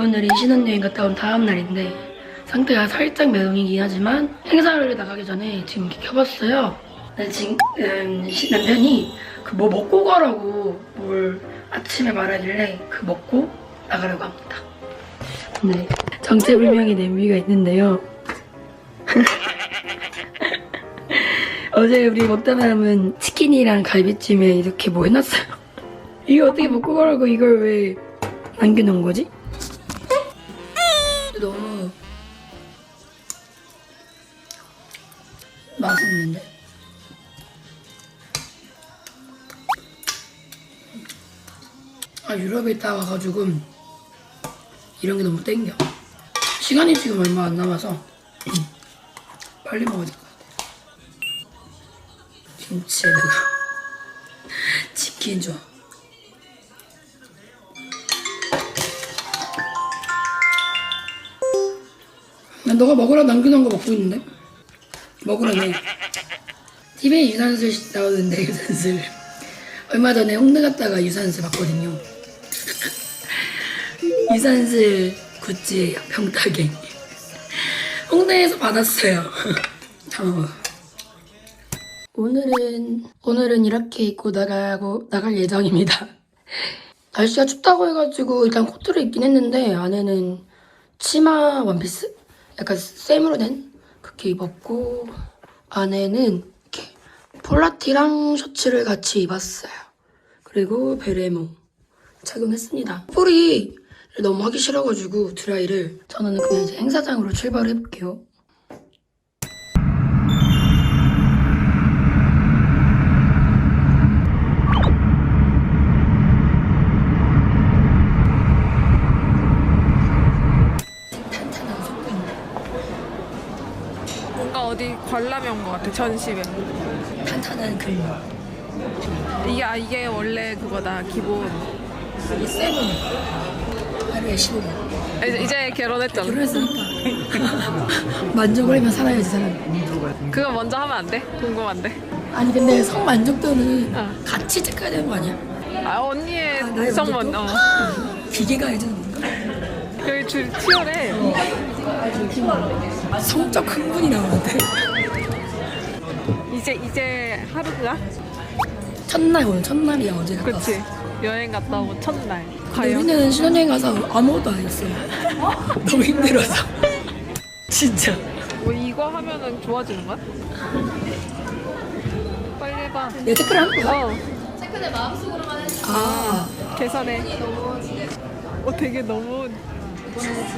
오늘이 신혼여행 갔다 온 다음 날인데 상태가 살짝 매동이긴 하지만 행사를 나가기 전에 지금 이렇게 켜봤어요. 지금 음, 시- 남편이 그 뭐 먹고 가라고 뭘 아침에 말하길래 그 먹고 나가려고 합니다. 네, 정체불명의 냄비가 있는데요. 어제 우리 먹다 남은 치킨이랑 갈비찜에 이렇게 뭐 해놨어요. 이거 어떻게 먹고 가라고 이걸 왜 남겨놓은 거지? 아 유럽에 있다 와가지고 이런 게 너무 땡겨. 시간이 지금 얼마 안 남아서 빨리 먹어야 될 것 같아. 김치에다가 치킨. 난 너가 먹으라 남겨놓은 거 먹고 있는데? 먹으라네. TV에 유산슬 나오는데 유산슬. 얼마 전에 홍대 갔다가 유산슬 봤거든요. 유산슬 굿즈예요. 병따개. 홍대에서 받았어요. 오늘은 오늘은 이렇게 입고 나가고 나갈 예정입니다. 날씨가 춥다고 해가지고 일단 코트를 입긴 했는데 안에는 치마 원피스 약간 쌤으로 된 그렇게 입었고 안에는 이렇게 폴라티랑 셔츠를 같이 입었어요. 그리고 베레모 착용했습니다. 뿌리 너무 하기 싫어가지고 드라이를. 저는 그냥 이제 행사장으로 출발을 해볼게요. 탄탄한 소품인데. 뭔가 어디 관람이 온것 같아 전시회. 탄탄한 근육 이게 아 이게 원래 그거다 기본. 이 세븐 하루에 15분 이제, 이제 결혼했잖아. 결혼했으니까. 만족을 하면 살아야지 사람 그거 먼저 하면 안 돼? 궁금한데? 아니 근데 성 만족도는 어. 같이 체크해야 되는 거 아니야? 아 언니의 아, 성먼 어. 기계가 해주는 건가? 여기 줄 치열해 성적 흥분이 나오는데. 이제 이제 하루가 첫날 오늘 첫날이야 어제 그치 여행 갔다 오고 첫날. 근데 과연? 우리는 신혼여행 가서 아무것도 안 했어 너무 힘들어서. 진짜. 뭐 이거 하면은 좋아지는 거야? 빨리 해봐. 내가 체크를 하는 거야? 어. 아. 계산해. 어 되게 너무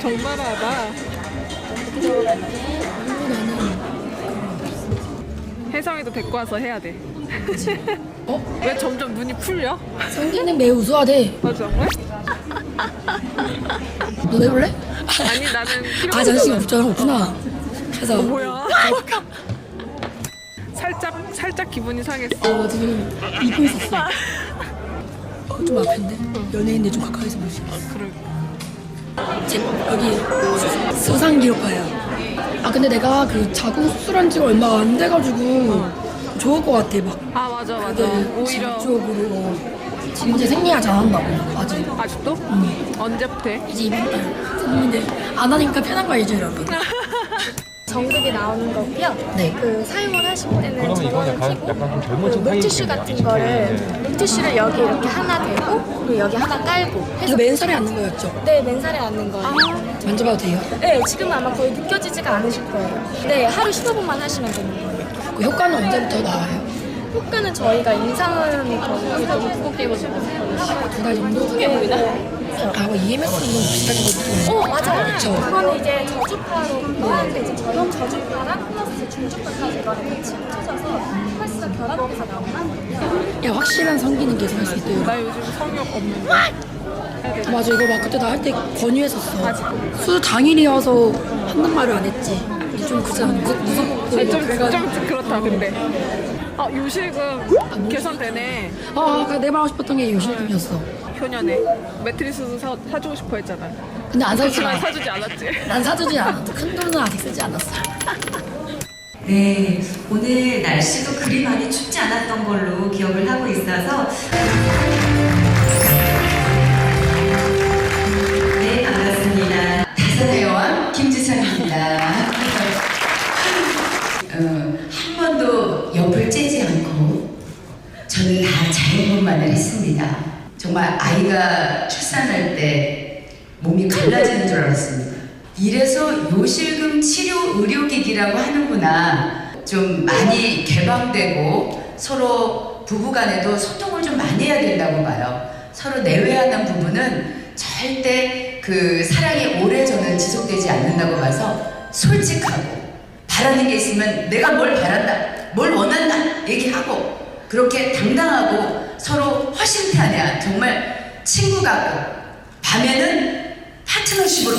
적나라하다. 혜성이도 데리고 와서 해야 돼. 어? 왜 점점 눈이 풀려? 성기는 매우 우수하대 아 정말? 너 해볼래? 아니 나는 필요 아 자신이 없잖아 없구나 그래서 어, 뭐야? 살짝 살짝 기분이 상했어. 어 지금 입고 있었어 어, 좀 아픈데? 연예인들 좀 가까이서 볼수 있어 그래. 제 여기 수- 수상 기록파야. 아 근데 내가 그 자궁 수술한 지가 얼마 안 돼가지고 좋을 것 같아 막. 아 맞아 맞아. 근데 오히려 지금 이제 생리하지 않았나고 아직. 아직도? 언제부터? 해? 이제 이번 달 생리인데 안 하니까 편한 거 알죠 여러분? 정극이 나오는 거고요. 네. 그 사용을 하실 때는 그러면 이건 전원을 약간- 켜고 약간 좀 그 젊은 층 물티슈. 같은 거를 물티슈를 여기 이렇게 하나 대고 그리고 여기 하나 깔고 이거 해서 맨살에 앉는 거였죠? 네 맨살에 앉는 거예요. 만져봐도 돼요? 네 지금 은 아마 거의 느껴지지가 않으실 거예요. 네 하루 15분만 하시면 되는 거예요. 그 효과는 언제부터 나와요? 효과는 저희가 인상은 거의 너무 구곡되거든요. 두달 정도? 아, 뭐 EMS는 비슷하게 어 맞아요. 그쵸. 그거는 이제 저주파로 하는데 이제 저염 저주파랑 플러스 중주파까지 이거를 같이 합쳐져서 펄스가 결합돼서 나오는 야 확실한 성기는 계속할 수 있대요. 나 요즘 성욕 없는데. 맞아 이거 막 그때 나 할 때 권유했었어. 수 당일이어서 한단 말을 안 했지. 좀 그잖아 무섭 무섭고 좀, 그래가지고. 좀 그렇다 근데. 아 요실금 개선되네. 아, 그내 말 하고 싶었던 게 요실금이었어. 효년에 매트리스도 사, 사주고 싶어 했잖아. 근데 안 사주지 하지만 마. 사주지 않았지. 난 사주지 않았어. 큰 돈은 아직 쓰지 않았어. 네, 오늘 날씨도 그리 많이 춥지 않았던 걸로 기억을 하고 있어서 어, 한 번도 옆을 째지 않고 저는 다 자연분만을 했습니다. 정말 아이가 출산할 때 몸이 갈라지는 줄 알았습니다. 이래서 요실금 치료 의료기기라고 하는구나. 좀 많이 개방되고 서로 부부간에도 소통을 좀 많이 해야 된다고 봐요. 서로 내외하는 부분은 절대 그 사랑이 오래 저는 지속되지 않는다고 봐서 솔직하고 바라는 게 있으면 내가 뭘 바란다, 뭘 원한다 얘기하고 그렇게 당당하고 서로 허심탄회한 정말 친구 같고 밤에는 파트너십으로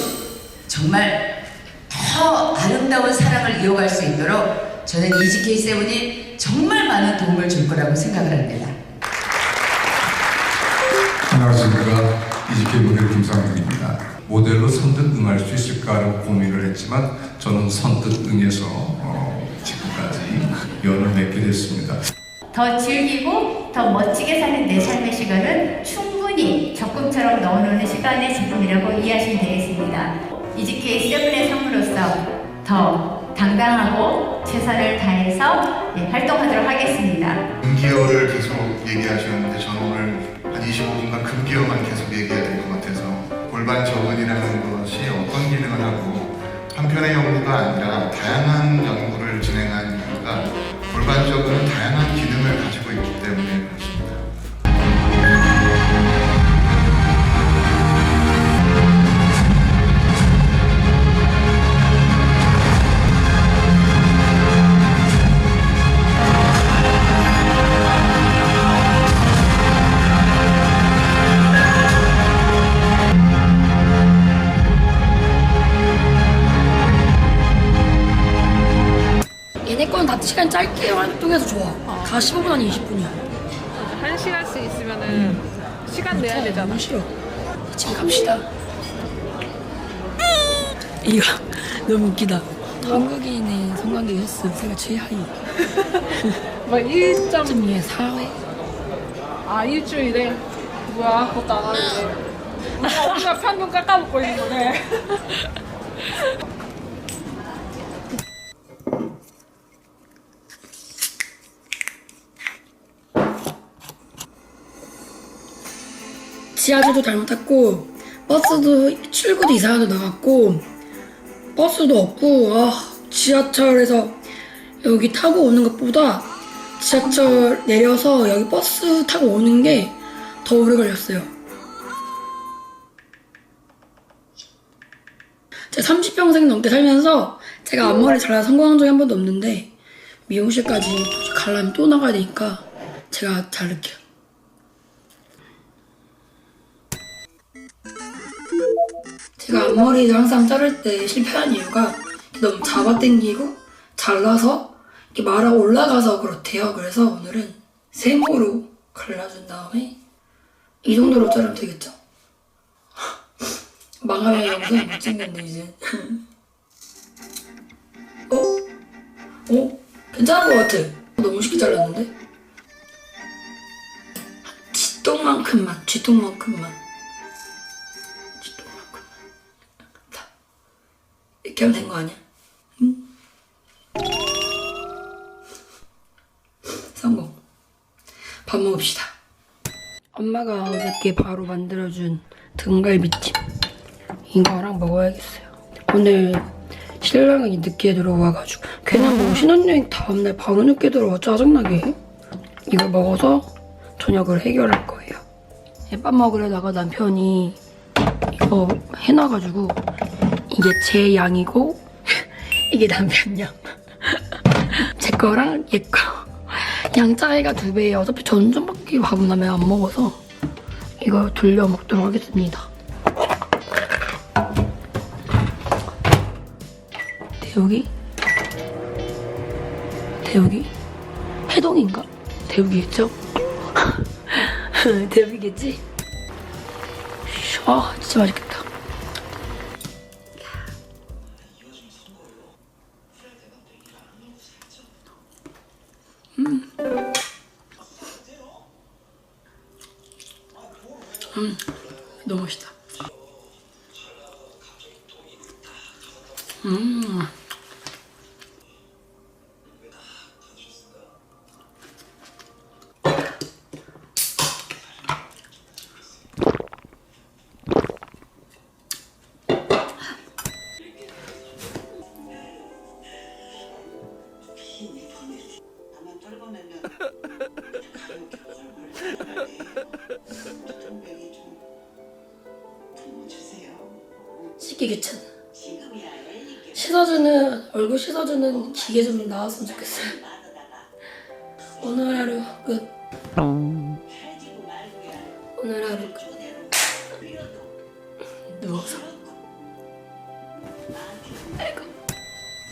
정말 더 아름다운 사랑을 이어갈 수 있도록 저는 EGK7이 정말 많은 도움을 줄 거라고 생각을 합니다. 안녕하십니까 이지케 모델 김상준입니다. 모델로 선뜻 응할 수 있을까라고 고민을 했지만 저는 선뜻 응해서 어, 지금까지 연을 맺게 됐습니다. 더 즐기고 더 멋지게 사는 내 삶의 시간은 충분히 적금처럼 넣어놓는 시간의 제품이라고 이해하시면 되겠습니다. EGK 7의 상으로서 더 당당하고 최선을 다해서 예, 활동하도록 하겠습니다. 금기어를 계속 얘기하셨는데 저는 오늘 한 25분간 금기어만 계속 얘기해야 될 것 같아서 골반 저근이라는 것이 어떤 기능을 하고 한편의 연구가 아니라 다양한 연구를 진행한 이유가 골반 저근은 다양한 기능을 가지고 있기 때문에 얘네 건다 시간 짧게 활동해서 좋아. 다 15분 아니 20분이야. 한 시간 씩 있으면은 시간 내야 되잖아. 너무 싫어. 지금 갑시다. 이거 너무 웃기다. 한국인의 성관계 횟수 세계 최하위. 막 1점 1.2에 4회. 아 일주일에 뭐야 그것도 안 하는데. 우리가 평균 깎아먹고 있는 거네. 지하철도 잘못 탔고 버스도 출구도 이상하게 나갔고 버스도 없고 아 지하철에서 여기 타고 오는 것보다 지하철 내려서 여기 버스 타고 오는 게 더 오래 걸렸어요. 제가 30평생 넘게 살면서 제가 앞머리 잘라 성공한 적이 한 번도 없는데 미용실까지 가려면 또 나가야 되니까 제가 자를게요. 제가 앞머리를 항상 자를 때 실패한 이유가 너무 잡아당기고 잘라서 이렇게 말아 올라가서 그렇대요. 그래서 오늘은 세모로 갈라준 다음에 이 정도로 자르면 되겠죠? 망하면 영상 못 찍는데 이제 어? 어? 괜찮은 것 같아 너무 쉽게 잘랐는데? 쥐똥만큼만 쥐똥만큼만 6개월 된 거 아니야? 응? 성공. 밥 먹읍시다. 엄마가 어저께 바로 만들어준 등갈비찜. 이거랑 먹어야겠어요. 오늘 신랑이 늦게 들어와가지고 걔는 뭐 신혼여행 다음날 바로 늦게 들어와 짜증나게 해. 이거 먹어서 저녁을 해결할 거예요. 예, 밥 먹으려다가 남편이 이거 해놔가지고 이게 제 양이고 이게 남편 양. 제 거랑 얘 거. 양 차이가 두 배예요. 어차피 전전밖에 밥은 하면 안 먹어서 이거 돌려 먹도록 하겠습니다. 대욱이? 대욱이? 해동인가? 대욱이겠죠? 대욱이겠지? 아 진짜 맛있겠다. 음, 너무 맛있다. 음. 씻기 귀찮아. 씻어주는 얼굴 씻어주는 기계 좀 나왔으면 좋겠어요. 오늘 하루 끝. 오늘 하루.